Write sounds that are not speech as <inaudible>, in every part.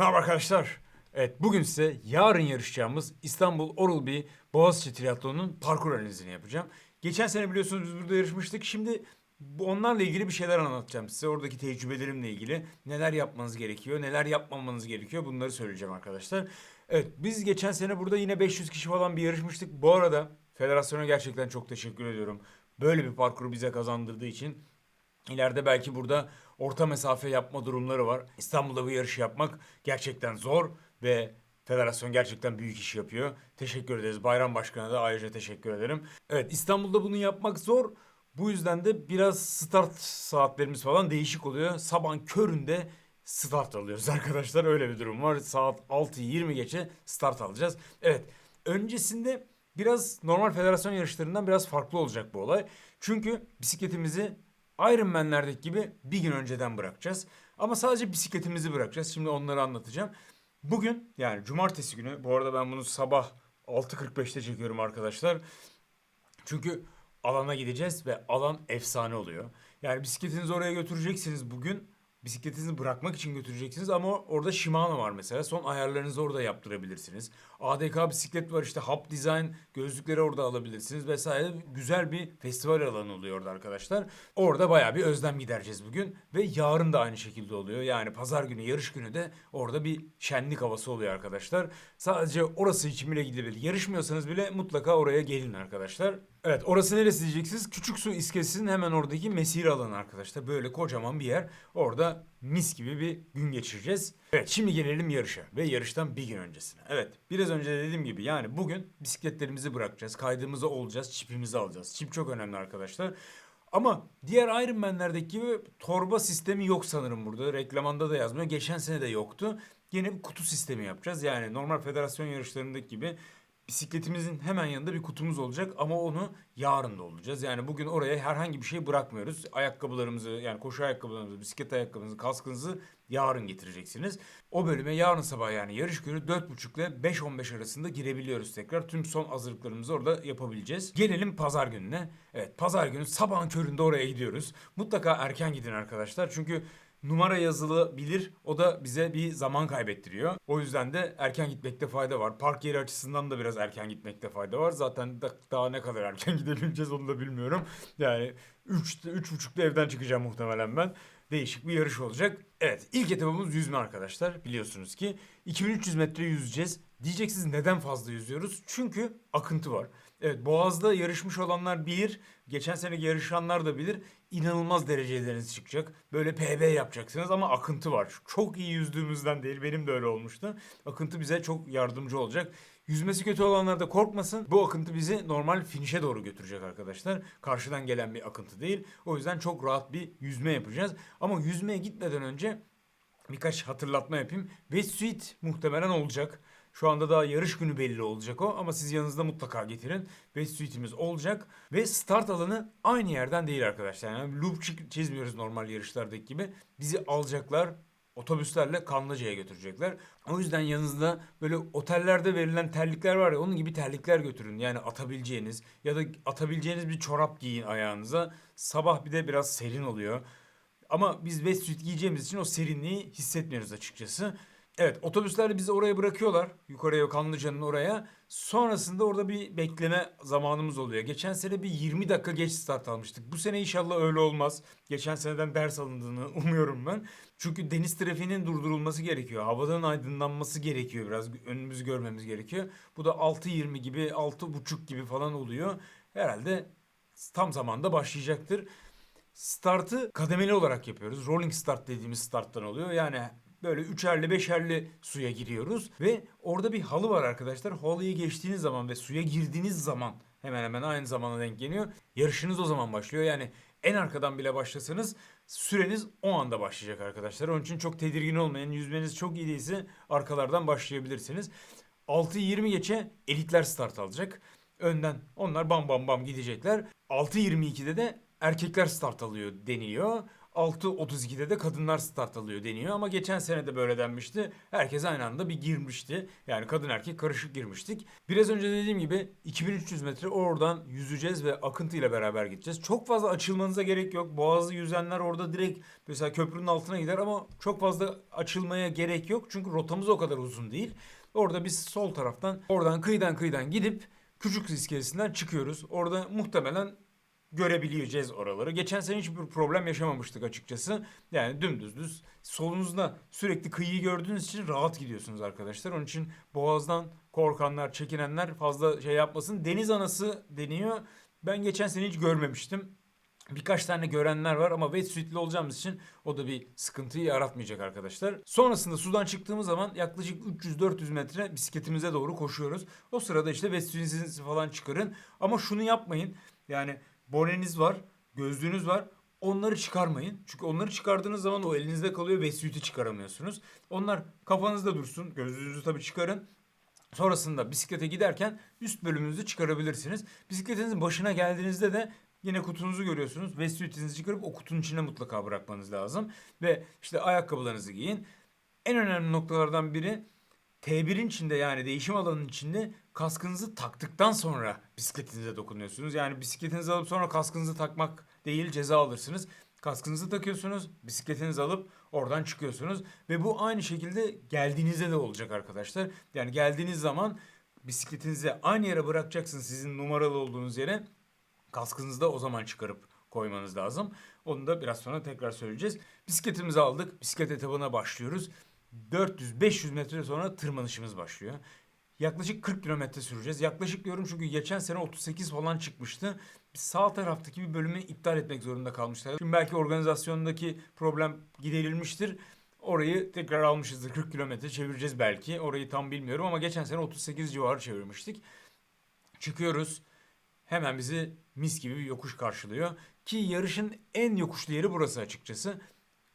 Merhaba arkadaşlar. Evet bugün size yarın yarışacağımız İstanbul Oral-B Boğaziçi Triatlonu'nun parkur analizini yapacağım. Geçen sene biliyorsunuz biz burada yarışmıştık. Şimdi onlarla ilgili bir şeyler anlatacağım size. Oradaki tecrübelerimle ilgili neler yapmanız gerekiyor, neler yapmamanız gerekiyor bunları söyleyeceğim arkadaşlar. Evet biz geçen sene burada yine 500 kişi falan bir yarışmıştık. Bu arada federasyona gerçekten çok teşekkür ediyorum. Böyle bir parkuru bize kazandırdığı için. İleride belki burada orta mesafe yapma durumları var. İstanbul'da bu yarışı yapmak gerçekten zor ve federasyon gerçekten büyük iş yapıyor. Teşekkür ederiz. Bayram Başkanı'na da ayrıca teşekkür ederim. Evet İstanbul'da bunu yapmak zor. Bu yüzden de biraz start saatlerimiz falan değişik oluyor. Sabahın köründe start alıyoruz <laughs> arkadaşlar. Öyle bir durum var. Saat 6.20 geçe start alacağız. Evet öncesinde biraz normal federasyon yarışlarından biraz farklı olacak bu olay. Çünkü bisikletimizi Ironman'lerdeki gibi bir gün önceden bırakacağız. Ama sadece bisikletimizi bırakacağız. Şimdi onları anlatacağım. Bugün yani cumartesi günü bu arada ben bunu sabah 6.45'te çekiyorum arkadaşlar. Çünkü alana gideceğiz ve alan efsane oluyor. Yani bisikletinizi oraya götüreceksiniz bugün. Bisikletinizi bırakmak için götüreceksiniz ama orada Shimano var mesela. Son ayarlarınızı orada yaptırabilirsiniz. ADK bisiklet var işte Hub Design gözlükleri orada alabilirsiniz vesaire. Güzel bir festival alanı oluyor orada arkadaşlar. Orada bayağı bir özlem gidereceğiz bugün. Ve yarın da aynı şekilde oluyor. Yani pazar günü yarış günü de orada bir şenlik havası oluyor arkadaşlar. Sadece orası için bile gidebilir. Yarışmıyorsanız bile mutlaka oraya gelin arkadaşlar. Evet orası neresi diyeceksiniz? Küçük su iskelesinin hemen oradaki mesire alanı arkadaşlar. Böyle kocaman bir yer. Orada mis gibi bir gün geçireceğiz. Evet şimdi gelelim yarışa ve yarıştan bir gün öncesine. Evet biraz önce de dediğim gibi yani bugün bisikletlerimizi bırakacağız. Kaydımızı olacağız, çipimizi alacağız. Çip çok önemli arkadaşlar. Ama diğer Ironman'lerdeki gibi torba sistemi yok sanırım burada. Reklamanda da yazmıyor. Geçen sene de yoktu. Yine bir kutu sistemi yapacağız. Yani normal federasyon yarışlarındaki gibi bisikletimizin hemen yanında bir kutumuz olacak ama onu yarın da olacağız. Yani bugün oraya herhangi bir şey bırakmıyoruz. Ayakkabılarımızı yani koşu ayakkabılarımızı, bisiklet ayakkabınızı, kaskınızı yarın getireceksiniz. O bölüme yarın sabah yani yarış günü 4.30 ile 5.15 arasında girebiliyoruz tekrar. Tüm son hazırlıklarımızı orada yapabileceğiz. Gelelim pazar gününe. Evet pazar günü sabahın köründe oraya gidiyoruz. Mutlaka erken gidin arkadaşlar. Çünkü numara yazılabilir. O da bize bir zaman kaybettiriyor. O yüzden de erken gitmekte fayda var. Park yeri açısından da biraz erken gitmekte fayda var. Zaten da, daha ne kadar erken <laughs> gidebileceğiz onu da bilmiyorum. Yani 3'te 3.30'da evden çıkacağım muhtemelen ben. Değişik bir yarış olacak. Evet ilk etapımız yüzme arkadaşlar. Biliyorsunuz ki 2300 metre yüzeceğiz. Diyeceksiniz neden fazla yüzüyoruz? Çünkü akıntı var. Evet Boğaz'da yarışmış olanlar bilir. Geçen sene yarışanlar da bilir. İnanılmaz dereceleriniz çıkacak. Böyle PB yapacaksınız ama akıntı var. Çok iyi yüzdüğümüzden değil. Benim de öyle olmuştu. Akıntı bize çok yardımcı olacak. Yüzmesi kötü olanlar da korkmasın. Bu akıntı bizi normal finişe doğru götürecek arkadaşlar. Karşıdan gelen bir akıntı değil. O yüzden çok rahat bir yüzme yapacağız. Ama yüzmeye gitmeden önce birkaç hatırlatma yapayım. Wetsuit muhtemelen olacak. Şu anda daha yarış günü belli olacak o ama siz yanınızda mutlaka getirin. Wetsuit'imiz olacak ve start alanı aynı yerden değil arkadaşlar. Yani loop çi- çizmiyoruz normal yarışlardaki gibi. Bizi alacaklar otobüslerle Kanlıca'ya götürecekler. O yüzden yanınızda böyle otellerde verilen terlikler var ya onun gibi terlikler götürün. Yani atabileceğiniz ya da atabileceğiniz bir çorap giyin ayağınıza. Sabah bir de biraz serin oluyor. Ama biz wetsuit giyeceğimiz için o serinliği hissetmiyoruz açıkçası. Evet otobüsler bizi oraya bırakıyorlar. Yukarıya Kanlıca'nın oraya. Sonrasında orada bir bekleme zamanımız oluyor. Geçen sene bir 20 dakika geç start almıştık. Bu sene inşallah öyle olmaz. Geçen seneden ders alındığını <laughs> umuyorum ben. Çünkü deniz trafiğinin durdurulması gerekiyor. Havadan aydınlanması gerekiyor biraz. Önümüzü görmemiz gerekiyor. Bu da 6.20 gibi 6.30 gibi falan oluyor. Herhalde tam zamanda başlayacaktır. Startı kademeli olarak yapıyoruz. Rolling start dediğimiz starttan oluyor. Yani böyle üçerli beşerli suya giriyoruz ve orada bir halı var arkadaşlar. Halıyı geçtiğiniz zaman ve suya girdiğiniz zaman hemen hemen aynı zamana denk geliyor. Yarışınız o zaman başlıyor. Yani en arkadan bile başlasanız süreniz o anda başlayacak arkadaşlar. Onun için çok tedirgin olmayın. Yüzmeniz çok iyi değilse arkalardan başlayabilirsiniz. 6.20 geçe elitler start alacak. Önden onlar bam bam bam gidecekler. 6.22'de de erkekler start alıyor deniliyor. 6.32'de de kadınlar start alıyor deniyor ama geçen sene de böyle denmişti. Herkes aynı anda bir girmişti. Yani kadın erkek karışık girmiştik. Biraz önce dediğim gibi 2300 metre oradan yüzeceğiz ve akıntıyla beraber gideceğiz. Çok fazla açılmanıza gerek yok. Boğazı yüzenler orada direkt mesela köprünün altına gider ama çok fazla açılmaya gerek yok. Çünkü rotamız o kadar uzun değil. Orada biz sol taraftan oradan kıyıdan kıyıdan gidip Küçük iskelesinden çıkıyoruz. Orada muhtemelen görebileceğiz oraları. Geçen sene hiçbir problem yaşamamıştık açıkçası. Yani dümdüz düz. Solunuzda sürekli kıyıyı gördüğünüz için rahat gidiyorsunuz arkadaşlar. Onun için boğazdan korkanlar, çekinenler fazla şey yapmasın. Deniz anası deniyor. Ben geçen sene hiç görmemiştim. Birkaç tane görenler var ama wetsuit'li olacağımız için o da bir sıkıntıyı yaratmayacak arkadaşlar. Sonrasında sudan çıktığımız zaman yaklaşık 300-400 metre bisikletimize doğru koşuyoruz. O sırada işte wetsuit'inizi falan çıkarın. Ama şunu yapmayın. Yani boneniz var, gözlüğünüz var. Onları çıkarmayın. Çünkü onları çıkardığınız zaman o elinizde kalıyor ve suit'i çıkaramıyorsunuz. Onlar kafanızda dursun. Gözlüğünüzü tabii çıkarın. Sonrasında bisiklete giderken üst bölümünüzü çıkarabilirsiniz. Bisikletinizin başına geldiğinizde de Yine kutunuzu görüyorsunuz. Vestiyetinizi çıkarıp o kutunun içine mutlaka bırakmanız lazım. Ve işte ayakkabılarınızı giyin. En önemli noktalardan biri T1'in içinde yani değişim alanının içinde kaskınızı taktıktan sonra bisikletinize dokunuyorsunuz. Yani bisikletinizi alıp sonra kaskınızı takmak değil ceza alırsınız. Kaskınızı takıyorsunuz, bisikletinizi alıp oradan çıkıyorsunuz. Ve bu aynı şekilde geldiğinizde de olacak arkadaşlar. Yani geldiğiniz zaman bisikletinizi aynı yere bırakacaksınız sizin numaralı olduğunuz yere. Kaskınızı da o zaman çıkarıp koymanız lazım. Onu da biraz sonra tekrar söyleyeceğiz. Bisikletimizi aldık. Bisiklet etabına başlıyoruz. 400-500 metre sonra tırmanışımız başlıyor. Yaklaşık 40 kilometre süreceğiz. Yaklaşık diyorum çünkü geçen sene 38 falan çıkmıştı. Sağ taraftaki bir bölümü iptal etmek zorunda kalmışlar. Şimdi belki organizasyondaki problem giderilmiştir. Orayı tekrar almışızdır. 40 kilometre çevireceğiz belki. Orayı tam bilmiyorum ama geçen sene 38 civarı çevirmiştik. Çıkıyoruz. Hemen bizi mis gibi bir yokuş karşılıyor. Ki yarışın en yokuşlu yeri burası açıkçası.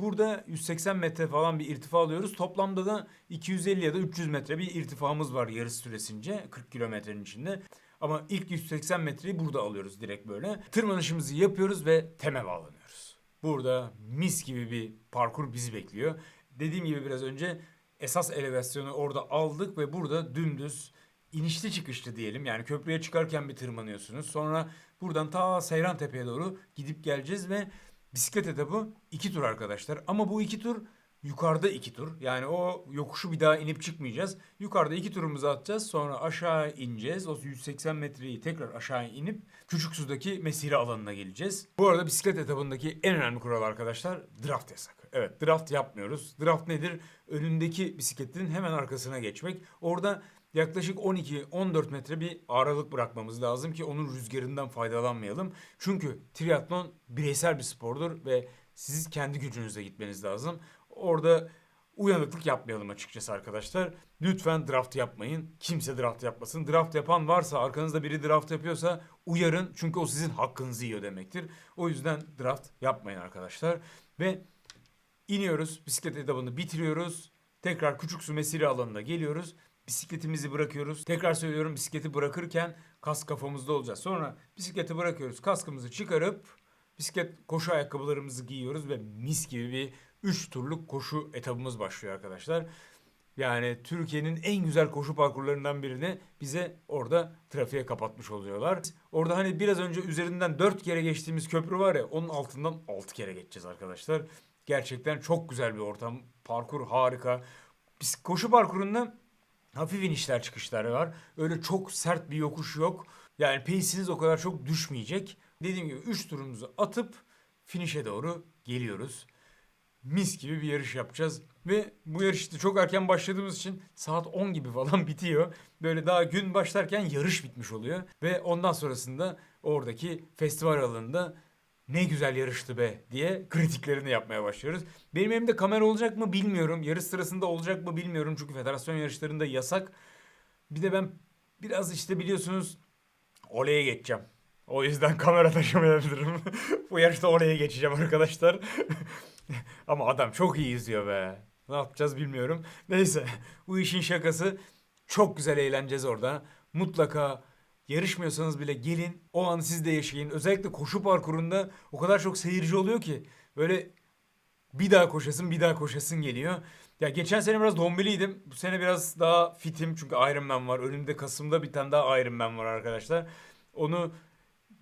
Burada 180 metre falan bir irtifa alıyoruz. Toplamda da 250 ya da 300 metre bir irtifamız var yarış süresince 40 kilometrenin içinde. Ama ilk 180 metreyi burada alıyoruz direkt böyle. Tırmanışımızı yapıyoruz ve teme bağlanıyoruz. Burada mis gibi bir parkur bizi bekliyor. Dediğim gibi biraz önce esas elevasyonu orada aldık ve burada dümdüz inişli çıkışlı diyelim. Yani köprüye çıkarken bir tırmanıyorsunuz. Sonra buradan ta Seyran Tepe'ye doğru gidip geleceğiz ve bisiklet etabı iki tur arkadaşlar. Ama bu iki tur yukarıda iki tur. Yani o yokuşu bir daha inip çıkmayacağız. Yukarıda iki turumuzu atacağız. Sonra aşağı ineceğiz. O 180 metreyi tekrar aşağı inip küçük sudaki mesire alanına geleceğiz. Bu arada bisiklet etabındaki en önemli kural arkadaşlar draft yasak. Evet draft yapmıyoruz. Draft nedir? Önündeki bisikletin hemen arkasına geçmek. Orada yaklaşık 12-14 metre bir aralık bırakmamız lazım ki onun rüzgarından faydalanmayalım. Çünkü triatlon bireysel bir spordur ve siz kendi gücünüzle gitmeniz lazım. Orada uyanıklık yapmayalım açıkçası arkadaşlar. Lütfen draft yapmayın. Kimse draft yapmasın. Draft yapan varsa arkanızda biri draft yapıyorsa uyarın. Çünkü o sizin hakkınızı yiyor demektir. O yüzden draft yapmayın arkadaşlar. Ve iniyoruz. Bisiklet etabını bitiriyoruz. Tekrar küçük su mesire alanına geliyoruz bisikletimizi bırakıyoruz. Tekrar söylüyorum bisikleti bırakırken kask kafamızda olacağız. Sonra bisikleti bırakıyoruz. Kaskımızı çıkarıp bisiklet koşu ayakkabılarımızı giyiyoruz ve mis gibi bir 3 turluk koşu etabımız başlıyor arkadaşlar. Yani Türkiye'nin en güzel koşu parkurlarından birini bize orada trafiğe kapatmış oluyorlar. Orada hani biraz önce üzerinden 4 kere geçtiğimiz köprü var ya onun altından 6 kere geçeceğiz arkadaşlar. Gerçekten çok güzel bir ortam. Parkur harika. Biz koşu parkurunda Hafif inişler çıkışlar var. Öyle çok sert bir yokuş yok. Yani pace'iniz o kadar çok düşmeyecek. Dediğim gibi 3 turumuzu atıp finish'e doğru geliyoruz. Mis gibi bir yarış yapacağız. Ve bu yarışta çok erken başladığımız için saat 10 gibi falan <laughs> bitiyor. Böyle daha gün başlarken yarış bitmiş oluyor. Ve ondan sonrasında oradaki festival alanında ne güzel yarıştı be diye kritiklerini yapmaya başlıyoruz. Benim elimde kamera olacak mı bilmiyorum. Yarış sırasında olacak mı bilmiyorum. Çünkü federasyon yarışlarında yasak. Bir de ben biraz işte biliyorsunuz oleye geçeceğim. O yüzden <laughs> kamera taşımayabilirim. Bu yarışta oleye geçeceğim arkadaşlar. <laughs> Ama adam çok iyi izliyor be. Ne yapacağız bilmiyorum. Neyse bu işin şakası. Çok güzel eğleneceğiz orada. Mutlaka Yarışmıyorsanız bile gelin o anı siz de yaşayın. Özellikle koşu parkurunda o kadar çok seyirci oluyor ki böyle bir daha koşasın bir daha koşasın geliyor. Ya geçen sene biraz dombiliydim. Bu sene biraz daha fitim çünkü Iron Man var. Önümde Kasım'da bir tane daha Iron Man var arkadaşlar. Onu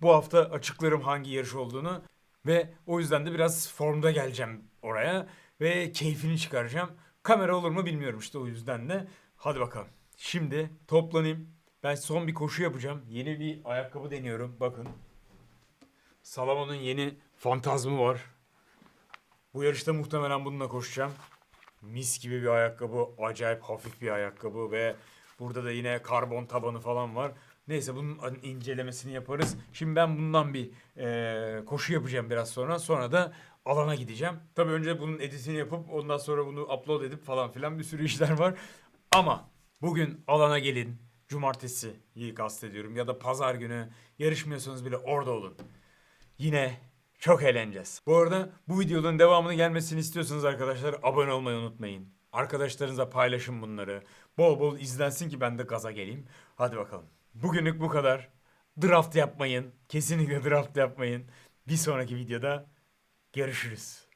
bu hafta açıklarım hangi yarış olduğunu. Ve o yüzden de biraz formda geleceğim oraya. Ve keyfini çıkaracağım. Kamera olur mu bilmiyorum işte o yüzden de. Hadi bakalım. Şimdi toplanayım. Ben son bir koşu yapacağım. Yeni bir ayakkabı deniyorum. Bakın. Salamon'un yeni fantazmı var. Bu yarışta muhtemelen bununla koşacağım. Mis gibi bir ayakkabı. Acayip hafif bir ayakkabı ve burada da yine karbon tabanı falan var. Neyse bunun incelemesini yaparız. Şimdi ben bundan bir eee, koşu yapacağım biraz sonra. Sonra da alana gideceğim. Tabii önce bunun editini yapıp ondan sonra bunu upload edip falan filan bir sürü işler var. Ama bugün alana gelin. Cumartesiyi kastediyorum ya da pazar günü yarışmıyorsanız bile orada olun. Yine çok eğleneceğiz. Bu arada bu videoların devamını gelmesini istiyorsanız arkadaşlar abone olmayı unutmayın. Arkadaşlarınızla paylaşın bunları. Bol bol izlensin ki ben de gaza geleyim. Hadi bakalım. Bugünlük bu kadar. Draft yapmayın. Kesinlikle draft yapmayın. Bir sonraki videoda görüşürüz.